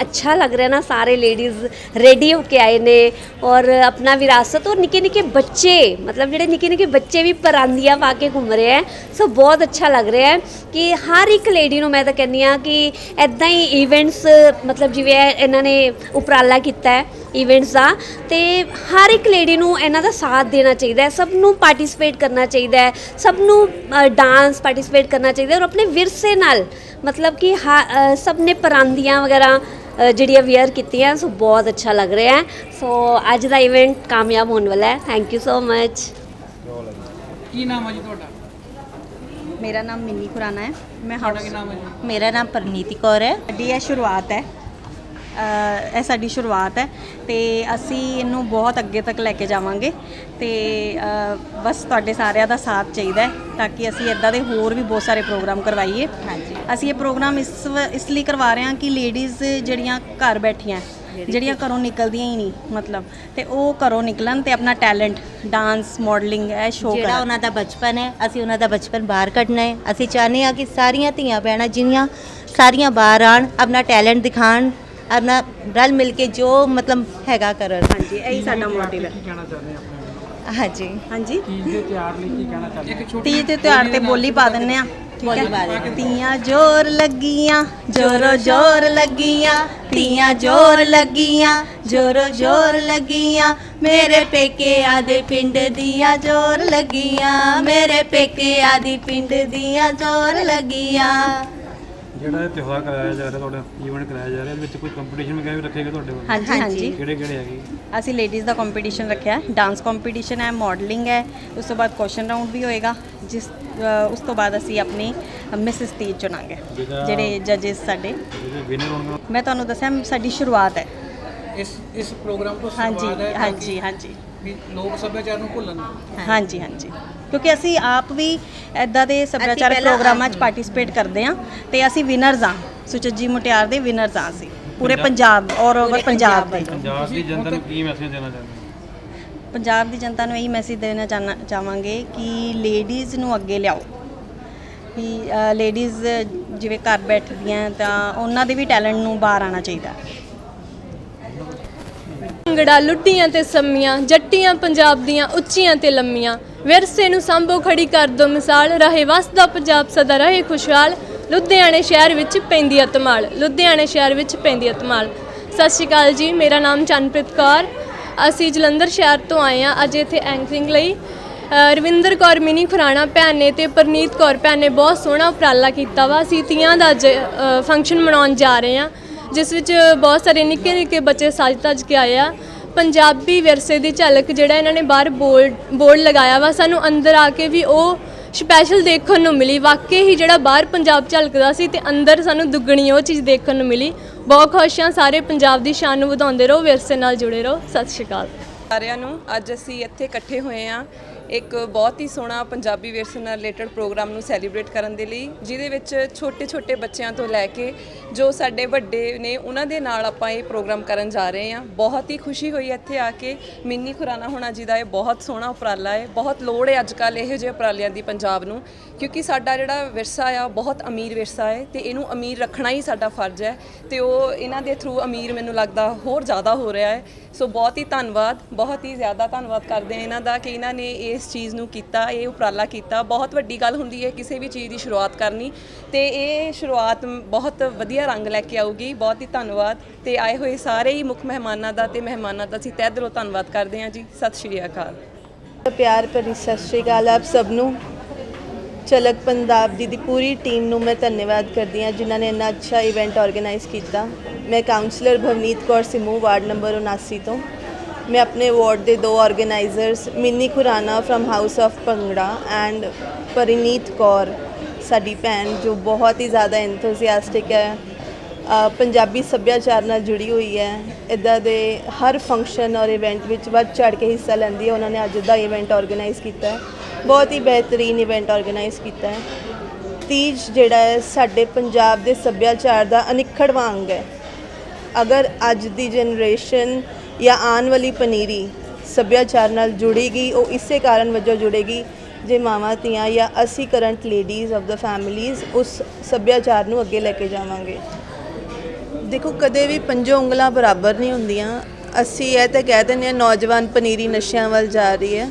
अच्छा लग रहा है ना सारे लेडीज़ रेडी होके आए ने और अपना विरासत और निके निके बच्चे मतलब ਜਿਹੜੇ ਨਿੱਕੇ ਨਿੱਕੇ ਬੱਚੇ ਵੀ ਪਰਾਂਦੀਆਂ ਪਾ ਕੇ ਘੁੰਮ ਰਹੇ ਹੈ ਸੋ ਬਹੁਤ ਅੱਛਾ ਲੱਗ ਰਿਹਾ ਹੈ ਕਿ ਹਰ ਇੱਕ ਲੇਡੀ ਨੂੰ ਮੈਂ ਤਾਂ ਕਹਿੰਦੀ ਆ ਕਿ ਐਦਾਂ ਹੀ ਇਵੈਂਟਸ ਮਤਲਬ ਜਿਵੇਂ ਇਹ ਇਹਨਾਂ ਨੇ ਉਪਰਾਲਾ ਕੀਤਾ ਹੈ ਇਵੈਂਟਸ ਦਾ ਤੇ ਹਰ ਇੱਕ ਲੇਡੀ ਨੂੰ ਇਹਨਾਂ ਦਾ ਸਾਥ ਦੇਣਾ ਚਾਹੀਦਾ ਹੈ ਸਭ ਨੂੰ ਪਾਰਟਿਸਿਪੇਟ ਕਰਨਾ ਚਾਹੀਦਾ ਹੈ ਸਭ ਨੂੰ ਡਾਂਸ ਪਾਰਟਿਸਿਪੇਟ ਕਰਨਾ ਚਾਹੀਦਾ ਹੈ ਔਰ ਆਪਣੇ ਵਿਰਸੇ ਨਾਲ ਮਤਲਬ ਕਿ ਹਾ- ਅ, ਸਭ ਨੇ ਪਰਾਂਦੀਆਂ ਵਗੈਰਾ ਅ, ਜਿਹੜੀਆਂ ਵੇਅਰ ਕੀਤੀਆਂ ਸੋ ਬਹੁਤ ਅੱਛਾ ਲੱਗ ਰਿਹਾ ਹੈ। ਸੋ ਅੱਜ ਦਾ ਇਵੈਂਟ ਕਾਮਯਾਬ ਹੋਣ ਵਾਲਾ ਹੈ। ਥੈਂਕ ਯੂ ਸੋ ਮਚ ਕੀ ਨਾਮ ਹੈ ਜੀ ਤੁਹਾਡਾ? ਮੇਰਾ ਨਾਮ ਮਿੰਨੀ ਖੁਰਾਨਾ ਹੈ। ਮੈਂ ਤੁਹਾਡਾ ਕੀ ਹਾਊਸ ਨਾਮ ਹੈ ਜੀ? ਮੇਰਾ ਨਾਮ ਪਰਨੀਤੀ ਕੌਰ ਹੈ। ਸਾਡੀ ਇਹ ਸ਼ੁਰੂਆਤ ਹੈ। ਇਹ ਸਾਡੀ ਸ਼ੁਰੂਆਤ ਹੈ ਤੇ ਅਸੀਂ ਇਹਨੂੰ ਬਹੁਤ ਅੱਗੇ ਤੱਕ ਲੈ ਕੇ ਜਾਵਾਂਗੇ ਤੇ ਬਸ ਤੁਹਾਡੇ ਸਾਰਿਆਂ ਦਾ ਸਾਥ ਚਾਹੀਦਾ ਹੈ ਤਾਂ ਕਿ ਅਸੀਂ ਇਦਾਂ ਦੇ ਹੋਰ ਵੀ ਬਹੁਤ ਸਾਰੇ ਪ੍ਰੋਗਰਾਮ ਕਰਵਾਈਏ। ਹਾਂਜੀ। ਅਸੀਂ ਇਹ ਪ੍ਰੋਗਰਾਮ ਇਸ ਇਸ ਲਈ ਕਰਵਾ ਰਹੇ ਹਾਂ ਕਿ ਲੇਡੀਜ਼ ਜਿਹੜੀਆਂ ਘਰ ਬੈਠੀਆਂ ਜਿਹੜੀਆਂ ਘਰੋਂ ਨਿਕਲਦੀਆਂ ਹੀ ਨਹੀਂ ਮਤਲਬ ਤੇ ਉਹ ਘਰੋਂ ਨਿਕਲਣ ਤੇ ਆਪਣਾ ਟੈਲੈਂਟ ਡਾਂਸ ਮਾਡਲਿੰਗ ਇਹ ਸ਼ੋਅ ਜਿਹੜਾ ਉਹਨਾਂ ਦਾ ਬਚਪਨ ਹੈ ਅਸੀਂ ਉਹਨਾਂ ਦਾ ਬਚਪਨ ਬਾਹਰ ਕੱਢਣਾ ਹੈ। ਅਸੀਂ ਚਾਹੁੰਦੇ ਹਾਂ ਕਿ ਸਾਰੀਆਂ ਧੀਆਂ ਭੈਣਾਂ ਜਿੰਨੀਆਂ ਸਾਰੀਆਂ ਬਾਹਰ ਆਣ ਆਪਣਾ ਟੈਲੈਂਟ ਦਿਖਾਣ ਆਪਣਾ ਰਲ ਮਿਲ ਕੇ ਜੋ ਮਤਲਬ ਹੈਗਾ ਕਰਨ। ਹਾਂਜੀ ਇਹੀ ਸਾਡਾ ਮੋਟਿਵ ਹੈ। ਕੀ ਕਹਿਣਾ ਚਾਹੁੰਦੇ ਆਪਣੇ ਹਾਂਜੀ। ਹਾਂਜੀ? ਤੀਜ ਦੇ ਤਿਉਹਾਰ ਲਈ ਕੀ ਕਹਿਣਾ ਚਾਹੁੰਦੇ ਇੱਕ ਛੋਟੀ ਤੀਜ ਦੇ ਤਿਉਹਾਰ ਤੇ ਬੋਲੀ ਪਾ ਦਿੰਨੇ ਆ। ਤੀਆਂ ਜੋਰ ਲੱਗੀਆਂ ਜੋਰੋ ਜੋਰ ਲੱਗੀਆਂ ਤੀਆਂ ਜੋਰ ਲੱਗੀਆਂ ਜੋਰੋ ਜੋਰ ਲੱਗੀਆਂ। ਮੇਰੇ ਪੇਕੇ ਆਦੇ ਪਿੰਡ ਦੀਆਂ ਜੋਰ ਲੱਗੀਆਂ ਮੇਰੇ ਪੇਕੇ ਆਦੀ ਪਿੰਡ ਦੀਆਂ ਜੋਰ ਲੱਗੀਆਂ। ਜਿਹੜਾ ਇਹ ਤਿਉਹਾਰ ਕਰਾਇਆ ਜਾ ਰਿਹਾ ਤੁਹਾਡਾ ਈਵੈਂਟ ਕਰਾਇਆ ਜਾ ਰਿਹਾ ਇਹਦੇ ਵਿੱਚ ਕੋਈ ਕੰਪੀਟੀਸ਼ਨ ਵਗੈਰਾ ਵੀ ਰੱਖੇਗਾ ਤੁਹਾਡੇ ਵੱਲੋਂ? ਹਾਂਜੀ ਹਾਂਜੀ। ਕਿਹੜੇ ਕਿਹੜੇ ਹੈਗੇ? ਅਸੀਂ ਲੇਡੀਜ਼ ਦਾ ਕੰਪੀਟੀਸ਼ਨ ਰੱਖਿਆ। ਹੈ ਡਾਂਸ ਕੰਪੀਟੀਸ਼ਨ ਹੈ ਮਾਡਲਿੰਗ ਹੈ ਉਸ ਤੋਂ ਬਾਅਦ ਕੁਐਸਚਨ ਰਾਉਂਡ ਵੀ ਹੋਏਗਾ ਜਿਸ ਅ, ਉਸ ਤੋਂ ਬਾਅਦ ਅਸੀਂ ਆਪਣੀ ਮਿਸਿਸ ਤੀਜ ਚੁਣਾਂਗੇ ਜਿਹੜੇ ਜੱਜਸ ਸਾਡੇ। ਜਿਹੜੇ ਵਿਨਰ ਹੋਣਗੇ ਮੈਂ ਤੁਹਾਨੂੰ ਦੱਸਿਆ ਸਾਡੀ ਸ਼ੁਰੂਆਤ ਹੈ। ਇਸ ਇਸ ਪ੍ਰੋਗਰਾਮ ਤੋਂ ਹਾਂਜੀ ਸ਼ੁਰੂਆਤ ਹੈ ਤਾਂ ਹਾਂਜੀ ਕਿ ਹਾਂਜੀ। ਵੀ ਲੋਕ ਸੱਭਿਆਚਾਰ ਨੂੰ ਭੁੱਲਣ। ਹਾਂਜੀ ਹਾਂਜੀ। ਕਿਉਂਕਿ ਅਸੀਂ ਆਪ ਵੀ ਐਦਾਂ ਦੇ ਸੱਭਿਆਚਾਰਕ ਪਹਿਲਾਂ ਪ੍ਰੋਗਰਾਮਾਂ 'ਚ ਪਾਰਟਿਸਿਪੇਟ ਕਰਦੇ ਹਾਂ ਤੇ ਅਸੀਂ ਵਿਨਰਸ ਹਾਂ। ਸੁਚੱਜੀ ਮੁਟਿਆਰ ਦੇ ਵਿਨਰਸ ਹਾਂ ਅਸੀਂ। ਪੂਰੇ ਪੰਜਾਬ ਔਰ ਓਵਰ ਪੰਜਾਬ ਦੇ। ਪੰਜਾਬ ਦੀ ਜਨਤਾ ਨੂੰ ਕੀ ਮੈਸੇਜ ਦੇਣਾ ਚਾਹੁੰਦੇ ਹੋ? ਪੰਜਾਬ ਦੀ ਜਨਤਾ ਨੂੰ ਇਹੀ ਮੈਸੇਜ ਦੇਣਾ ਚਾਹਨਾ ਚਾਹਾਂਗੇ ਕਿ ਲੇਡੀਜ਼ ਨੂੰ ਅੱਗੇ ਲਿਆਓ। ਵੀ ਲੇਡੀਜ਼ ਜਿਵੇਂ ਘਰ ਬੈਠਦੀਆਂ ਤਾਂ ਉਹਨਾਂ ਦੇ ਵੀ ਟੈਲੈਂਟ ਨੂੰ ਬਾਹਰ ਆਉਣਾ ਚਾਹੀਦਾ। ਭੰਗੜਾ ਲੁੱਡੀਆਂ ਤੇ ਸੰਮੀਆਂ, ਜੱਟੀਆਂ ਪੰਜਾਬ ਦੀਆਂ ਉੱਚੀਆਂ ਤੇ ਲੰਮੀਆਂ। ਵਿਰਸੇ ਨੂੰ ਸੰਭੋ ਖੜੀ ਕਰ ਦੋ ਮਿਸਾਲ, ਰਹੇ ਵਸਦਾ ਪੰਜਾਬ, ਸਦਾ ਰਹੇ ਖੁਸ਼ਹਾਲ। ਲੁਧਿਆਣੇ ਸ਼ਹਿਰ ਵਿੱਚ ਪੈਂਦੀ ਆ ਧਮਾਲ ਲੁਧਿਆਣੇ ਸ਼ਹਿਰ ਵਿੱਚ ਪੈਂਦੀ ਆ ਧਮਾਲ ਸਤਿ ਸ਼੍ਰੀ ਅਕਾਲ ਜੀ, ਮੇਰਾ ਨਾਮ ਚੰਨਪ੍ਰੀਤ ਕੌਰ। ਅਸੀਂ ਜਲੰਧਰ ਸ਼ਹਿਰ ਤੋਂ ਆਏ ਆ ਅੱਜ ਇੱਥੇ ਐਂਕਰਿੰਗ ਲਈ। ਰਵਿੰਦਰ ਕੌਰ ਮਿਨੀ ਖੁਰਾਣਾ ਭੈਣ ਨੇ ਤੇ ਪਰਨੀਤ ਕੌਰ ਭੈਣ ਨੇ ਬਹੁਤ ਸੋਹਣਾ ਉਪਰਾਲਾ ਕੀਤਾ ਵਾ। ਅਸੀਂ ਤੀਆਂ ਦਾ ਫੰਕਸ਼ਨ ਮਨਾਉਣ ਜਾ ਰਹੇ ਆ ਜਿਸ ਵਿੱਚ ਬਹੁਤ ਸਾਰੇ ਨਿੱਕੇ ਨਿੱਕੇ ਬੱਚੇ ਸੱਜ ਧੱਜ ਕੇ ਆਏ ਆ। ਪੰਜਾਬੀ ਵਿਰਸੇ ਦੀ ਝਲਕ ਜਿਹੜਾ ਇਹਨਾਂ ਨੇ ਬਾਹਰ ਬੋਰਡ ਬੋਰਡ ਲਗਾਇਆ ਵਾ, ਸਾਨੂੰ ਅੰਦਰ ਆ ਕੇ ਵੀ ਉਹ ਸਪੈਸ਼ਲ ਦੇਖਣ ਨੂੰ ਮਿਲੀ। ਵਾਕਈ ਹੀ ਜਿਹੜਾ ਬਾਹਰ ਪੰਜਾਬ ਝਲਕਦਾ ਸੀ ਤੇ ਅੰਦਰ ਸਾਨੂੰ ਦੁੱਗਣੀ ਉਹ ਚੀਜ਼ ਦੇਖਣ ਨੂੰ ਮਿਲੀ। ਬਹੁਤ ਖੁਸ਼ ਹਾਂ, ਸਾਰੇ ਪੰਜਾਬ ਦੀ ਸ਼ਾਨ ਨੂੰ ਵਧਾਉਂਦੇ ਰਹੋ, ਵਿਰਸੇ ਨਾਲ ਜੁੜੇ ਰਹੋ। ਸਤਿ ਸ਼੍ਰੀ ਅਕਾਲ। ਸਾਰਿਆਂ ਨੂੰ ਅੱਜ ਅਸੀਂ ਇੱਥੇ ਇਕੱਠੇ ਹੋਏ ਹਾਂ। ਇੱਕ ਬਹੁਤ ਹੀ ਸੋਹਣਾ ਪੰਜਾਬੀ ਵਿਰਸੇ ਨਾਲ ਰਿਲੇਟਡ ਪ੍ਰੋਗਰਾਮ ਨੂੰ ਸੈਲੀਬ੍ਰੇਟ ਕਰਨ ਦੇ ਲਈ, ਜਿਹਦੇ ਵਿੱਚ ਛੋਟੇ-ਛੋਟੇ ਬੱਚਿਆਂ ਤੋਂ ਲੈ ਕੇ ਜੋ ਸਾਡੇ ਵੱਡੇ ਨੇ, ਉਹਨਾਂ ਦੇ ਨਾਲ ਆਪਾਂ ਇਹ ਪ੍ਰੋਗਰਾਮ ਕਰਨ ਜਾ ਰਹੇ ਹਾਂ। ਬਹੁਤ ਹੀ ਖੁਸ਼ੀ ਹੋਈ ਇੱਥੇ ਆ ਕੇ। ਮਿੰਨੀ ਖੁਰਾਨਾ ਹੋਣਾ ਜੀ ਦਾ ਇਹ ਬਹੁਤ ਸੋਹਣਾ ਉਪਰਾਲਾ ਹੈ। ਬਹੁਤ ਲੋੜ ਹੈ ਅੱਜ ਕੱਲ੍ਹ ਇਹੋ ਜਿਹੇ ਉਪਰਾਲਿਆਂ ਦੀ ਪੰਜਾਬ ਨੂੰ, ਕਿਉਂਕਿ ਸਾਡਾ ਜਿਹੜਾ ਵਿਰਸਾ ਆ, ਬਹੁਤ ਅਮੀਰ ਵਿਰਸਾ ਹੈ ਤੇ ਇਹਨੂੰ ਅਮੀਰ ਰੱਖਣਾ ਹੀ ਸਾਡਾ ਫਰਜ਼ ਹੈ ਤੇ ਉਹ ਇਹਨਾਂ ਦੇ ਥਰੂ ਅਮੀਰ ਮੈਨੂੰ ਲੱਗਦਾ ਹੋਰ ਜ਼ਿਆਦਾ ਹੋ ਰਿਹਾ ਹੈ। ਸੋ ਬਹੁਤ ਹੀ ਧੰਨਵਾਦ, ਬਹੁਤ ਹੀ ਜ਼ਿਆਦਾ ਧੰਨਵਾਦ ਕਰਦੇ ਹਾਂ ਇਹਨਾਂ ਦਾ ਕਿ ਇਹਨਾਂ ਨੇ ਇਸ ਚੀਜ਼ ਨੂੰ ਕੀਤਾ, ਇਹ ਉਪਰਾਲਾ ਕੀਤਾ। ਬਹੁਤ ਵੱਡੀ ਗੱਲ ਹੁੰਦੀ ਹੈ ਕਿਸੇ ਵੀ ਚੀਜ਼ ਦੀ ਸ਼ੁਰੂਆਤ ਕਰਨੀ। ਤੇ ਇਹ ਸ਼ੁਰੂਆਤ ਬਹੁਤ ਵਧੀਆ ਰੰਗ ਲੈ ਕੇ ਆਊਗੀ। ਬਹੁਤ ਹੀ ਧੰਨਵਾਦ। ਤੇ ਆਏ ਹੋਏ ਸਾਰੇ ਹੀ ਮੁੱਖ ਮਹਿਮਾਨਾਂ ਦਾ ਤੇ ਮਹਿਮਾਨਾਂ ਦਾ ਅਸੀਂ ਤਹਿ ਦਿਲੋਂ ਧੰਨਵਾਦ ਕਰਦੇ ਹਾਂ ਜੀ। ਸਤਿ ਸ਼੍ਰੀ ਅਕਾਲ। ਪਿਆਰ ਭਰੀ ਸਤਿ ਸ਼੍ਰੀ ਅਕਾਲ ਆਪ ਸਭ ਨੂੰ। ਝਲਕ ਪੰਜਾਬ ਦੀ ਦੀ ਪੂਰੀ ਟੀਮ ਨੂੰ ਮੈਂ ਧੰਨਵਾਦ ਕਰਦੀ ਹਾਂ, ਜਿਨ੍ਹਾਂ ਨੇ ਇੰਨਾ ਅੱਛਾ ਇਵੈਂਟ ਆਰਗੇਨਾਈਜ਼ ਕੀਤਾ। ਮੈਂ councillor Bhavneet Kaur Simmu, ward number 79 ਤੋਂ। ਮੈਂ ਆਪਣੇ ਵਾਰਡ ਦੇ ਦੋ organizers, Mini Khurana farm house of Bhangra and Parineet Kaur, ਸਾਡੀ ਭੈਣ ਜੋ ਬਹੁਤ ਹੀ ਜ਼ਿਆਦਾ ਐਂਥੂਸੀਆਸਟਿਕ ਹੈ ਪੰਜਾਬੀ ਸੱਭਿਆਚਾਰ ਨਾਲ ਜੁੜੀ ਹੋਈ ਹੈ। ਇਦਾਂ ਦੇ ਹਰ ਫੰਕਸ਼ਨ ਔਰ ਇਵੈਂਟ ਵਿੱਚ ਵੱਧ ਚੜ ਕੇ ਹਿੱਸਾ ਲੈਂਦੀ ਹੈ। ਉਹਨਾਂ ਨੇ ਅੱਜ ਦਾ ਇਵੈਂਟ ਆਰਗੇਨਾਈਜ਼ ਕੀਤਾ ਹੈ। ਬਹੁਤ ਹੀ ਬਿਹਤਰੀਨ ਇਵੈਂਟ ਆਰਗੇਨਾਈਜ਼ ਕੀਤਾ ਹੈ। ਤੀਜ ਜਿਹੜਾ ਹੈ, ਸਾਡੇ ਪੰਜਾਬ ਦੇ ਸੱਭਿਆਚਾਰ ਦਾ ਅਨਿੱਖੜਵਾਂ ਅੰਗ ਹੈ। ਅਗਰ ਅੱਜ ਦੀ ਜਨਰੇਸ਼ਨ ਜਾਂ ਆਉਣ ਵਾਲੀ ਪਨੀਰੀ ਸੱਭਿਆਚਾਰ ਨਾਲ ਜੁੜੇਗੀ, ਉਹ ਇਸੇ ਕਾਰਨ ਵਜੋਂ ਜੁੜੇਗੀ, ਜੇ ਮਾਵਾਂ, ਧੀਆਂ ਜਾਂ ਅਸੀਂ current ladies of the families ਉਸ ਸੱਭਿਆਚਾਰ ਨੂੰ ਅੱਗੇ ਲੈ ਕੇ ਜਾਵਾਂਗੇ। ਦੇਖੋ, ਕਦੇ ਵੀ ਪੰਜੋ ਉਂਗਲਾਂ ਬਰਾਬਰ ਨਹੀਂ ਹੁੰਦੀਆਂ। ਅਸੀਂ ਇਹ ਤਾਂ ਕਹਿ ਦਿੰਦੇ ਹਾਂ, ਨੌਜਵਾਨ ਪਨੀਰੀ ਨਸ਼ਿਆਂ ਵੱਲ ਜਾ ਰਹੀ ਹੈ।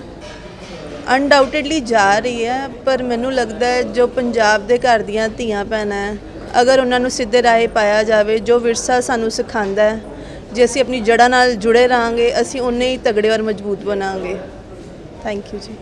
ਅਨਡਾਊਟਡਲੀ ਜਾ ਰਹੀ ਹੈ, ਪਰ ਮੈਨੂੰ ਲੱਗਦਾ ਹੈ, ਜੋ ਪੰਜਾਬ ਦੇ ਘਰ ਦੀਆਂ ਧੀਆਂ ਭੈਣਾਂ ਅਗਰ ਉਹਨਾਂ ਨੂੰ ਸਿੱਧੇ ਰਾਹੇ ਪਾਇਆ ਜਾਵੇ, ਜੋ ਵਿਰਸਾ ਸਾਨੂੰ ਸਿਖਾਉਂਦਾ ਹੈ ਜੇ ਅਸੀਂ ਆਪਣੀ ਜੜ੍ਹਾਂ ਨਾਲ ਜੁੜੇ ਰਹਾਂਗੇ, ਅਸੀਂ ਉਨੇ ਹੀ ਤਗੜੇ ਔਰ ਮਜ਼ਬੂਤ ਬਣਾਂਗੇ। ਥੈਂਕ ਯੂ ਜੀ।